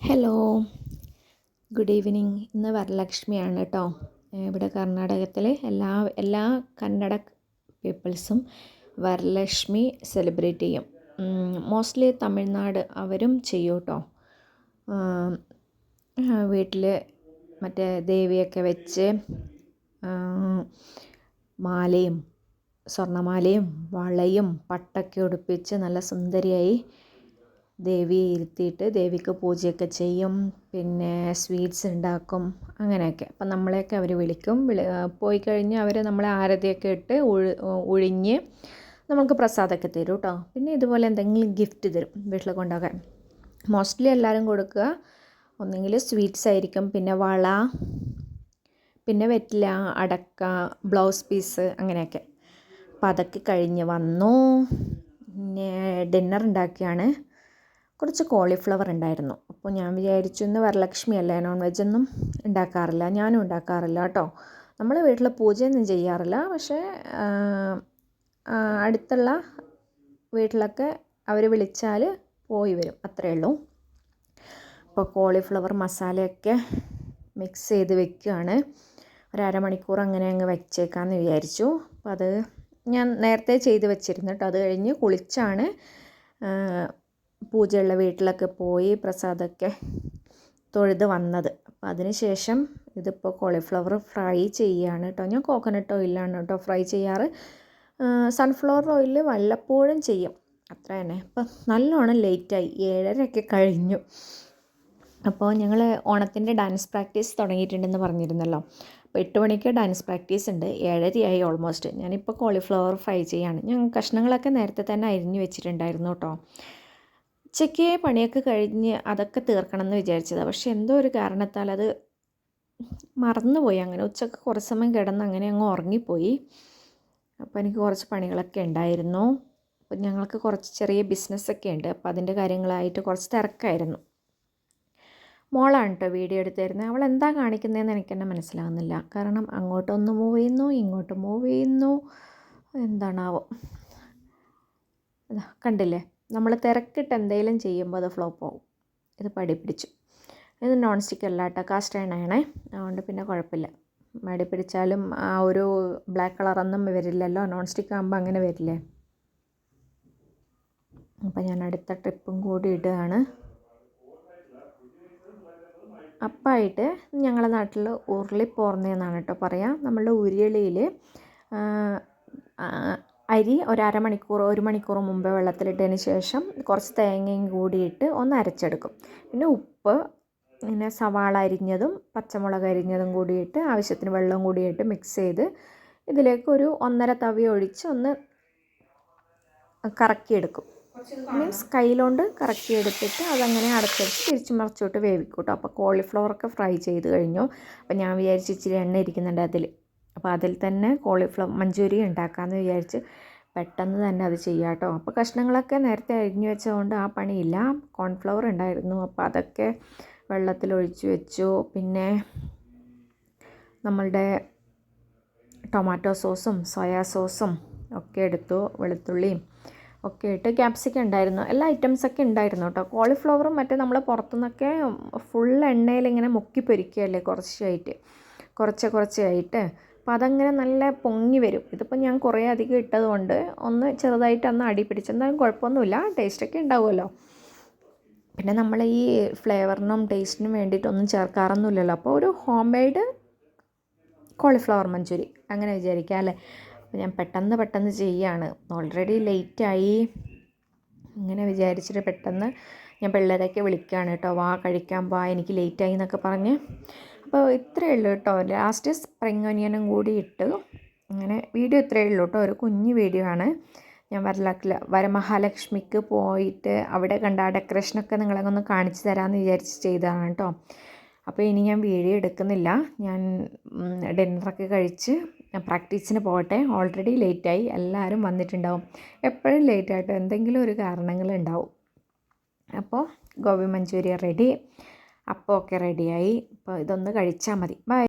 Hello good evening ഇന്ന് വരലക്ഷ്മിയാണ് കേട്ടോ ഇവിടെ കർണാടകത്തിലെ എല്ലാ എല്ലാ കന്നഡ പീപ്പിൾസും വരലക്ഷ്മി സെലിബ്രേറ്റ് ചെയ്യും. മോസ്റ്റ്ലി തമിഴ്നാട് അവരും ചെയ്യും കേട്ടോ വീട്ടിൽ മറ്റേ ദേവിയൊക്കെ വെച്ച് മാലയും സ്വർണമാലയും വളയും പട്ടൊക്കെ ഉടുപ്പിച്ച് നല്ല സുന്ദരിയായി ദേവിയെ ഇരുത്തിയിട്ട് ദേവിക്ക് പൂജയൊക്കെ ചെയ്യും. പിന്നെ സ്വീറ്റ്സ് ഉണ്ടാക്കും. അങ്ങനെയൊക്കെ. അപ്പം നമ്മളെയൊക്കെ അവർ വിളിക്കും. വിളി പോയി കഴിഞ്ഞ് അവർ നമ്മളെ ആരതിയൊക്കെ ഇട്ട് ഉഴി ഉഴിഞ്ഞ് നമുക്ക് പ്രസാദമൊക്കെ തരും കേട്ടോ പിന്നെ ഇതുപോലെ എന്തെങ്കിലും ഗിഫ്റ്റ് തരും വീട്ടിൽ കൊണ്ടുപോകാൻ. മോസ്റ്റ്ലി എല്ലാവരും കൊടുക്കുക. ഒന്നെങ്കിൽ സ്വീറ്റ്സ് ആയിരിക്കും. പിന്നെ വള പിന്നെ വെറ്റില അടക്ക ബ്ലൗസ് പീസ് അങ്ങനെയൊക്കെ. അപ്പം അതൊക്കെ കഴിഞ്ഞ് വന്നു. പിന്നെ ഡിന്നർ ഉണ്ടാക്കിയാണ്. കുറച്ച് കോളിഫ്ലവർ ഉണ്ടായിരുന്നു. അപ്പോൾ ഞാൻ വിചാരിച്ചു ഇന്ന് വരലക്ഷ്മി അല്ലേ നോൺ വെജൊന്നും ഉണ്ടാക്കാറില്ല. ഞാനും ഉണ്ടാക്കാറില്ല കേട്ടോ. നമ്മൾ വീട്ടിൽ പൂജയൊന്നും ചെയ്യാറില്ല. പക്ഷേ അടുത്തുള്ള വീട്ടിലൊക്കെ അവർ വിളിച്ചാൽ പോയി വരും. അത്രയേ ഉള്ളൂ. അപ്പോൾ കോളിഫ്ലവർ മസാലയൊക്കെ മിക്സ് ചെയ്ത് വെക്കുകയാണ് ഒരമണിക്കൂർ അങ്ങനെ അങ്ങ് വെച്ചേക്കാമെന്ന് വിചാരിച്ചു. അപ്പോൾ അത് ഞാൻ നേരത്തെ ചെയ്ത് വെച്ചിരുന്നു കേട്ടോ. അത് കഴിഞ്ഞ് കുളിച്ചാണ്. പൂജയുള്ള വീട്ടിലൊക്കെ പോയി പ്രസാദമൊക്കെ തൊഴുത് വന്നത്. അപ്പം അതിന് ശേഷം ഇതിപ്പോൾ കോളിഫ്ലവർ ഫ്രൈ ചെയ്യുകയാണ് കേട്ടോ ഞാൻ കോക്കനട്ട് ഓയിലാണ് കേട്ടോ ഫ്രൈ ചെയ്യാറ്. സൺഫ്ലവർ ഓയിൽ വല്ലപ്പോഴും ചെയ്യും. അത്ര തന്നെ. അപ്പം നല്ലോണം ലേറ്റായി ഏഴരയൊക്കെ കഴിഞ്ഞു. അപ്പോൾ ഞങ്ങൾ ഓണത്തിന്റെ ഡാൻസ് പ്രാക്ടീസ് തുടങ്ങിയിട്ടുണ്ടെന്ന് പറഞ്ഞിരുന്നല്ലോ. അപ്പോൾ എട്ട് മണിക്ക് ഡാൻസ് പ്രാക്ടീസ് ഉണ്ട്. ഏഴരയായി ഓൾമോസ്റ്റ് ഞാനിപ്പോൾ കോളിഫ്ലവർ ഫ്രൈ ചെയ്യാണ്. ഞാൻ കഷ്ണങ്ങളൊക്കെ നേരത്തെ തന്നെ അരിഞ്ഞു വെച്ചിട്ടുണ്ടായിരുന്നു കേട്ടോ ഉച്ചയ്ക്ക് പണിയൊക്കെ കഴിഞ്ഞ് അതൊക്കെ തീർക്കണം എന്ന് വിചാരിച്ചതാണ് പക്ഷെ എന്തോ ഒരു കാരണത്താൽ അത് മറന്നുപോയി. അങ്ങനെ ഉച്ചയ്ക്ക് കുറച്ച് സമയം കിടന്ന് അങ്ങനെ അങ്ങ് ഉറങ്ങിപ്പോയി. അപ്പോൾ എനിക്ക് കുറച്ച് പണികളൊക്കെ ഉണ്ടായിരുന്നു. അപ്പോൾ ഞങ്ങൾക്ക് കുറച്ച് ചെറിയ ബിസിനസ്സൊക്കെ ഉണ്ട്. അപ്പോൾ അതിന്റെ കാര്യങ്ങളായിട്ട് കുറച്ച് തിരക്കായിരുന്നു. മോളാണ് കേട്ടോ വീഡിയോ എടുത്തിരുന്നത്. അവൾ എന്താ കാണിക്കുന്നതെന്ന് എനിക്ക് തന്നെ മനസ്സിലാകുന്നില്ല കാരണം അങ്ങോട്ടൊന്ന് മൂവ് ചെയ്യുന്നു ഇങ്ങോട്ട് മൂവ് ചെയ്യുന്നു. എന്താണാവോ? കണ്ടില്ലേ? നമ്മൾ തിരക്കിട്ട് എന്തെങ്കിലും ചെയ്യുമ്പോൾ അത് ഫ്ലോപ്പ് ആവും. ഇത് പടി പിടിച്ചു ഇത് നോൺ സ്റ്റിക്ക് അല്ല കേട്ടോ കാസ്റ്റ് അയണാണേ അതുകൊണ്ട് പിന്നെ കുഴപ്പമില്ല മടി പിടിച്ചാലും ആ ഒരു ബ്ലാക്ക് കളറൊന്നും വരില്ലല്ലോ. നോൺ സ്റ്റിക്ക് ആകുമ്പോൾ അങ്ങനെ വരില്ലേ? അപ്പം ഞാൻ അടുത്ത ട്രിപ്പും കൂടി ഇടുകയാണ്. അപ്പായിട്ട് ഞങ്ങളുടെ നാട്ടിൽ ഉരുളിപ്പോർന്നതെന്നാണ് കേട്ടോ പറയാം. നമ്മളുടെ ഉരുളിയിൽ അരി ഒരു അരമണിക്കൂർ ഒരു മണിക്കൂർ മുമ്പ് വെള്ളത്തിലിട്ടതിന് ശേഷം കുറച്ച് തേങ്ങയും കൂടിയിട്ട് ഒന്ന് അരച്ചെടുക്കും. പിന്നെ ഉപ്പ് പിന്നെ സവാള അരിഞ്ഞതും പച്ചമുളക് അരിഞ്ഞതും കൂടിയിട്ട് ആവശ്യത്തിന് വെള്ളം കൂടിയിട്ട് മിക്സ് ചെയ്ത് ഇതിലേക്ക് ഒരു ഒന്നര തവി ഒഴിച്ച് ഒന്ന് കറക്കിയെടുക്കും. മീൻസ് കയ്യിലോണ്ട് കറക്കിയെടുത്തിട്ട് അതങ്ങനെ അടച്ചടിച്ച് തിരിച്ചു മറിച്ചോട്ട് വേവിക്കും കേട്ടോ. അപ്പോൾ കോളിഫ്ലവറൊക്കെ ഫ്രൈ ചെയ്ത് കഴിഞ്ഞു. അപ്പോൾ ഞാൻ വിചാരിച്ച് ഇച്ചിരി എണ്ണ ഇരിക്കുന്നുണ്ട് അതിൽ. അപ്പോൾ അതിൽ തന്നെ കോളിഫ്ലവർ മഞ്ചൂരി ഉണ്ടാക്കാമെന്ന് വിചാരിച്ച് പെട്ടെന്ന് തന്നെ അത് ചെയ്യാം കേട്ടോ അപ്പോൾ കഷ്ണങ്ങളൊക്കെ നേരത്തെ അരിഞ്ഞു വെച്ചതുകൊണ്ട് ആ പണിയില്ല. കോൺഫ്ലവർ ഉണ്ടായിരുന്നു. അപ്പോൾ അതൊക്കെ വെള്ളത്തിൽ ഒഴിച്ച് വെച്ചു. പിന്നെ നമ്മളുടെ ടൊമാറ്റോ സോസും സോയാ സോസും ഒക്കെ എടുത്തു വെളുത്തുള്ളിയും ഒക്കെ ഇട്ട് ക്യാപ്സിക്കം ഉണ്ടായിരുന്നു. എല്ലാ ഐറ്റംസൊക്കെ ഉണ്ടായിരുന്നു കേട്ടോ. കോളിഫ്ലവറും മറ്റേ നമ്മൾ പുറത്തുനിന്നൊക്കെ ഫുൾ എണ്ണയിൽ ഇങ്ങനെ മുക്കി പൊരിക്കുകയല്ലേ കുറച്ചായിട്ട്. കുറച്ച് കുറച്ചായിട്ട് അപ്പോൾ അതങ്ങനെ നല്ല പൊങ്ങി വരും. ഇതിപ്പോൾ ഞാൻ കുറേ അധികം ഇട്ടതുകൊണ്ട് ഒന്ന് ചെറുതായിട്ട് ഒന്ന് അടി പിടിച്ച്. എന്തായാലും കുഴപ്പമൊന്നുമില്ല. ടേസ്റ്റൊക്കെ ഉണ്ടാവുമല്ലോ. പിന്നെ നമ്മൾ ഈ ഫ്ലേവറിനും ടേസ്റ്റിനും വേണ്ടിയിട്ടൊന്നും ചേർക്കാറൊന്നുമില്ലല്ലോ. അപ്പോൾ ഒരു ഹോം മെയ്ഡ് കോളിഫ്ലവർ മഞ്ചൂരി. അങ്ങനെ വിചാരിക്കുക അല്ലേ? അപ്പോൾ ഞാൻ പെട്ടെന്ന് പെട്ടെന്ന് ചെയ്യുകയാണ് ഓൾറെഡി ലേറ്റായി ഇങ്ങനെ വിചാരിച്ചിട്ട് പെട്ടെന്ന് ഞാൻ പിള്ളേരെയൊക്കെ വിളിക്കുകയാണ് കേട്ടോ. വാ കഴിക്കാൻ വാ എനിക്ക് ലേറ്റായി എന്നൊക്കെ പറഞ്ഞ് അപ്പോൾ ഇത്രയേ ഉള്ളൂ കേട്ടോ. ലാസ്റ്റ് സ്പ്രിങ് ഒനിയനും കൂടി ഇട്ട്. അങ്ങനെ വീഡിയോ ഇത്രയേ ഉള്ളൂ കേട്ടോ. ഒരു കുഞ്ഞു വീഡിയോ ആണ്. ഞാൻ വരലാക്കില്ല. വരമഹാലക്ഷ്മിക്ക് പോയിട്ട് അവിടെ കണ്ട ആ ഡെക്കറേഷനൊക്കെ നിങ്ങളെ ഒന്ന് കാണിച്ചു തരാമെന്ന് വിചാരിച്ച് ചെയ്തതാണ് കേട്ടോ. അപ്പോൾ ഇനി ഞാൻ വീഡിയോ എടുക്കുന്നില്ല. ഞാൻ ഡിന്നറൊക്കെ കഴിച്ച് പ്രാക്ടീസിന് പോകട്ടെ. ഓൾറെഡി ലേറ്റായി എല്ലാവരും വന്നിട്ടുണ്ടാവും. എപ്പോഴും ലേറ്റായിട്ട് എന്തെങ്കിലും ഒരു കാരണങ്ങളുണ്ടാവും അപ്പോൾ ഗോപി മഞ്ചൂരിയ റെഡി അപ്പോൾ ഒക്കെ റെഡിയായി അപ്പോൾ ഇതൊന്ന് കഴിച്ചാൽ മതി. ബൈ